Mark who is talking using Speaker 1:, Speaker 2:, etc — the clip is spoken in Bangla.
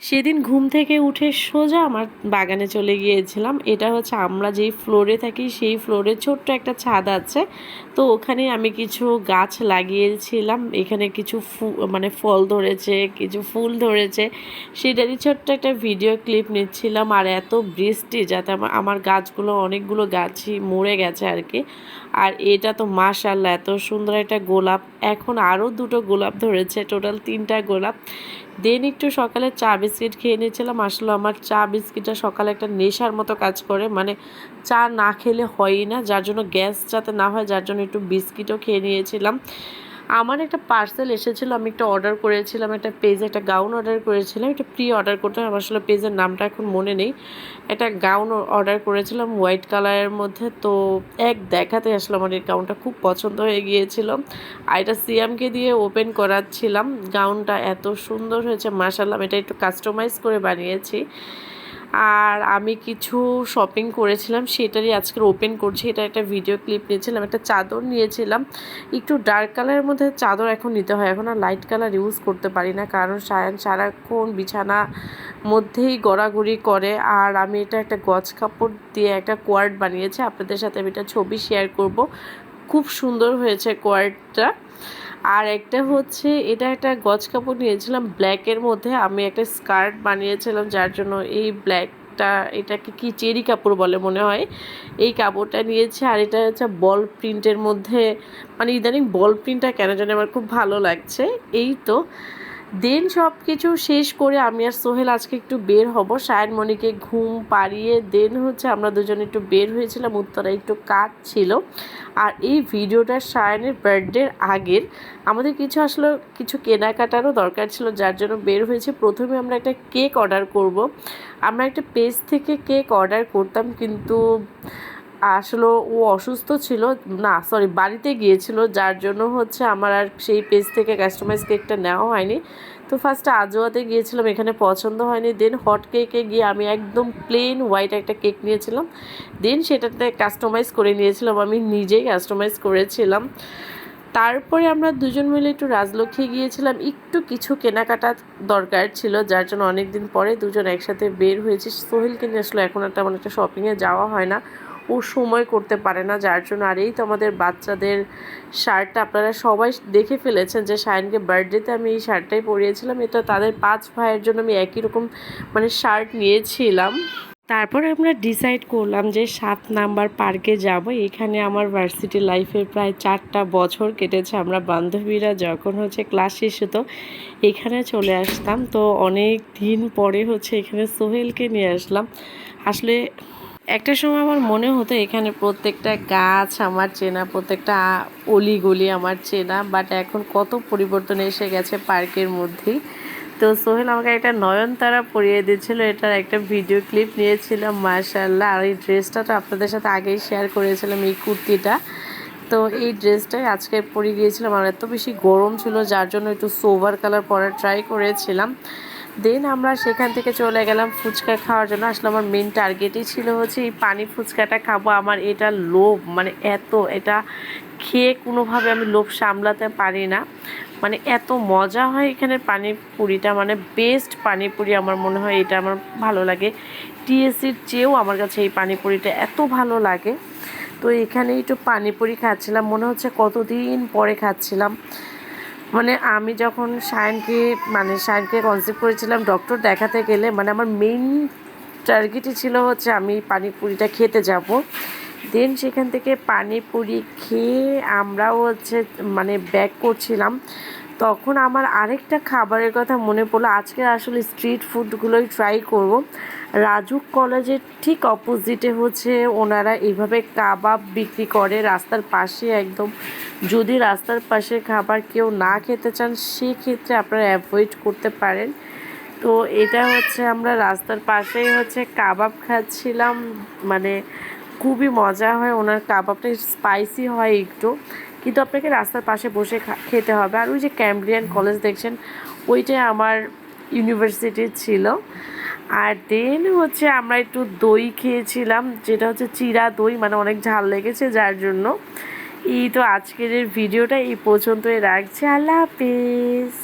Speaker 1: সেদিন ঘুম থেকে উঠে সোজা আমার বাগানে চলে গিয়েছিলাম। এটা হচ্ছে আমরা যেই ফ্লোরে থাকি, সেই ফ্লোরে ছোট্ট একটা ছাদ আছে। তো ওখানে আমি কিছু গাছ লাগিয়েছিলাম। এখানে কিছু মানে ফল ধরেছে, কিছু ফুল ধরেছে। সেটারই ছোট্ট একটা ভিডিও ক্লিপ নিচ্ছিলাম। আর এত বৃষ্টি যাতে আমার আমার গাছগুলো, অনেকগুলো গাছই মরে গেছে আর কি। আর এটা তো মাশাল্লাহ এত সুন্দর একটা গোলাপ। এখন আরও দুটো গোলাপ ধরেছে টোটাল তিনটা গোলাপ। দেন একটু সকালে চা বিস্কিট খেয়ে নিয়েছিলাম। আসলে আমার চা বিস্কিটটা সকালে একটা নেশার মতো কাজ করে। মানে চা না খেলে হয়ই না। যার জন্য গ্যাস যাতে না হয়, যার জন্য একটু বিস্কিটও খেয়ে নিয়েছিলাম। আমার একটা পার্সেল এসেছিল, আমি একটা অর্ডার করেছিলাম, একটা পেজে একটা গাউন অর্ডার করেছিলাম, একটা প্রি অর্ডার করতে আমার আসলে পেজের নামটা এখন মনে নেই। একটা গাউন অর্ডার করেছিলাম হোয়াইট কালারের মধ্যে, তো এক দেখাতে আসলে আমার এই গাউনটা খুব পছন্দ হয়ে গিয়েছিল। আর এটা সিয়ামকে দিয়ে ওপেন করাচ্ছিলাম গাউনটা এত সুন্দর হয়েছে মাসাল্লাম এটা একটু কাস্টমাইজ করে বানিয়েছি। আর আমি কিছু শপিং করেছিলাম, সেটারই আজকে ওপেন করছি। এটা একটা ভিডিও ক্লিপ নিয়েছিলাম, একটা চাদর নিয়েছিলাম। একটু ডার্ক কালারের মধ্যে চাদর এখন নিতে হয়। এখন আর লাইট কালার ইউজ করতে পারি না, কারণ সায়ান সারাক্ষণ বিছানা মধ্যেই গড়াগড়ি করে। আর আমি এটা একটা গজ কাপড় দিয়ে একটা কোয়ার্ড বানিয়েছি। আপনাদের সাথে আমি এটা ছবি শেয়ার করব। খুব সুন্দর হয়েছে কোয়ার্ডটা আর একটা হচ্ছে, এটা একটা গজ কাপড় নিয়েছিলাম ব্ল্যাকের মধ্যে। আমি একটা স্কার্ট বানিয়েছিলাম যার জন্য এই ব্ল্যাকটা এটাকে কি চেরি কাপড় বলে মনে হয়, এই কাপড়টা নিয়েছি। আর এটা হচ্ছে বল প্রিন্টের মধ্যে মানে ইদানিং বল প্রিন্টটা কেন জানি আমার খুব ভালো লাগছে। এই তো দেন সব কিছু শেষ করে আমি আর সোহেল আজকে একটু বের হব। সায়নমণিকে ঘুম পাড়িয়ে দেন হচ্ছে আমরা দুজনে একটু বের হয়েছিলাম উত্তরা একটু কাজ ছিল। আর এই ভিডিওটা সায়নের বার্থডের আগের। আমাদের কিছু আসলে কিছু কেনাকাটারও দরকার ছিল, যার জন্য বের হয়েছে। প্রথমে আমরা একটা কেক অর্ডার করব। আমরা একটা পেজ থেকে কেক অর্ডার করতাম, কিন্তু আসলে ও অসুস্থ ছিল। না সরি বাড়িতে গিয়েছিল, যার জন্য হচ্ছে আমার আর সেই পেজ থেকে কাস্টমাইজ কেকটা নেওয়া হয়নি। তো ফার্স্টে আজোয়াতে গিয়েছিলাম, এখানে পছন্দ হয়নি। দেন হট কেকে গিয়ে আমি একদম প্লেন হোয়াইট একটা কেক নিয়েছিলাম। দেন সেটাতে কাস্টমাইজ করে নিয়েছিলাম, আমি নিজেই কাস্টমাইজ করেছিলাম। তারপরে আমরা দুজন মিলে একটু রাজলক্ষ্মী গিয়েছিলাম। একটু কিছু কেনাকাটা দরকার ছিল, যার জন্য অনেক দিন পরে দুজন একসাথে বের হয়েছি। সোহেলকে নিয়ে আসলে এখন আর তেমন একটা শপিংয়ে যাওয়া হয় না। ও সময় করতে পারে না, যার জন্য আর এই তো আমাদের বাচ্চাদের শার্টটা আপনারা সবাই দেখে ফেলেছেন যে শায়নকে বার্থডেতে আমি এই শার্টটাই পরিয়েছিলাম। এটা তাদের পাঁচ ভাইয়ের জন্য আমি একই রকম মানে শার্ট নিয়েছিলাম। তারপর আমরা ডিসাইড করলাম যে সাত নাম্বার পার্কে যাব। এখানে আমার ভার্সিটি লাইফের প্রায় চারটা বছর কেটেছে আমরা বান্ধবীরা যখন হচ্ছে ক্লাস শেষ হতো, এখানে চলে আসতাম। তো অনেক দিন পরে হচ্ছে এখানে সোহেলকে নিয়ে আসলাম। আসলে একটা সময় আমার মনে হতো এখানে প্রত্যেকটা গাছ আমার চেনা, প্রত্যেকটা অলিগলি আমার চেনা বাট এখন কত পরিবর্তন এসে গেছে পার্কের মধ্যেই। তো সোহেল আমাকে একটা নয়নতারা পরিয়ে দিয়েছিল, এটার একটা ভিডিও ক্লিপ নিয়েছিলাম মার্শাল্লাহ আর এই ড্রেসটা তো আপনাদের সাথে আগেই শেয়ার করেছিলাম এই কুর্তিটা। তো এই ড্রেসটাই আজকে পরে গিয়েছিলাম আর এত বেশি গরম ছিল, যার জন্য একটু সোভার কালার পরার ট্রাই করেছিলাম। দেন আমরা সেখান থেকে চলে গেলাম ফুচকা খাওয়ার জন্য। আসলে আমার মেন টার্গেটই ছিল হচ্ছে এই পানি ফুচকাটা খাব। আমার এটা লোভ মানে এত, এটা খেয়ে কোনোভাবে আমি লোভ সামলাতে পারি না। মানে এত মজা হয় এখানে পানিপুরিটা মানে বেস্ট পানিপুরি আমার মনে হয়, এটা আমার ভালো লাগে। টিএসির চেয়েও আমার কাছে এই পানিপুরিটা এত ভালো লাগে। তো এখানে একটু পানিপুরি খাচ্ছিলাম, মনে হচ্ছে কতদিন পরে খাচ্ছিলাম। মানে আমি যখন সায়নকে মানে সায়নকে কনসেপ্ট করেছিলাম ডক্টর দেখাতে গেলে মানে আমার মেইন টার্গেটই ছিল হচ্ছে আমি পানিপুরিটা খেতে যাব। দেন সেখান থেকে পানিপুরি খেয়ে আমরাও হচ্ছে মানে ব্যাক করছিলাম। তখন আমার আরেকটা খাবারের কথা মনে পড়ল। আজকে আসলে স্ট্রিট ফুডগুলোই ট্রাই করব। রাজুক কলেজের ঠিক অপোজিটে হচ্ছে ওনারা এইভাবে কাবাব বিক্রি করে। রাস্তার পাশে একদম। যদি রাস্তার পাশে খাবার কেউ না খেতে চান, সেক্ষেত্রে আপনারা অ্যাভয়েড করতে পারেন। তো এটা হচ্ছে আমরা রাস্তার পাশেই হচ্ছে কাবাব খাচ্ছিলাম। মানে খুবই মজা হয়, ওনার কাবাবটা স্পাইসি হয় একটু। কিন্তু আপনাকে রাস্তার পাশে বসে খেতে হবে। আর ওই যে ক্যাম্ব্রিয়ান কলেজ দেখছেন, ওইটাই আমার ইউনিভার্সিটির ছিল। আর দেন হচ্ছে আমরা একটু দই খেয়েছিলাম, যেটা হচ্ছে চিরা দই মানে অনেক ঝাল লেগেছে যার জন্য। এই তো আজকের ভিডিওটা এই পর্যন্তই রাখছি। আল্লাহ হাফিজ।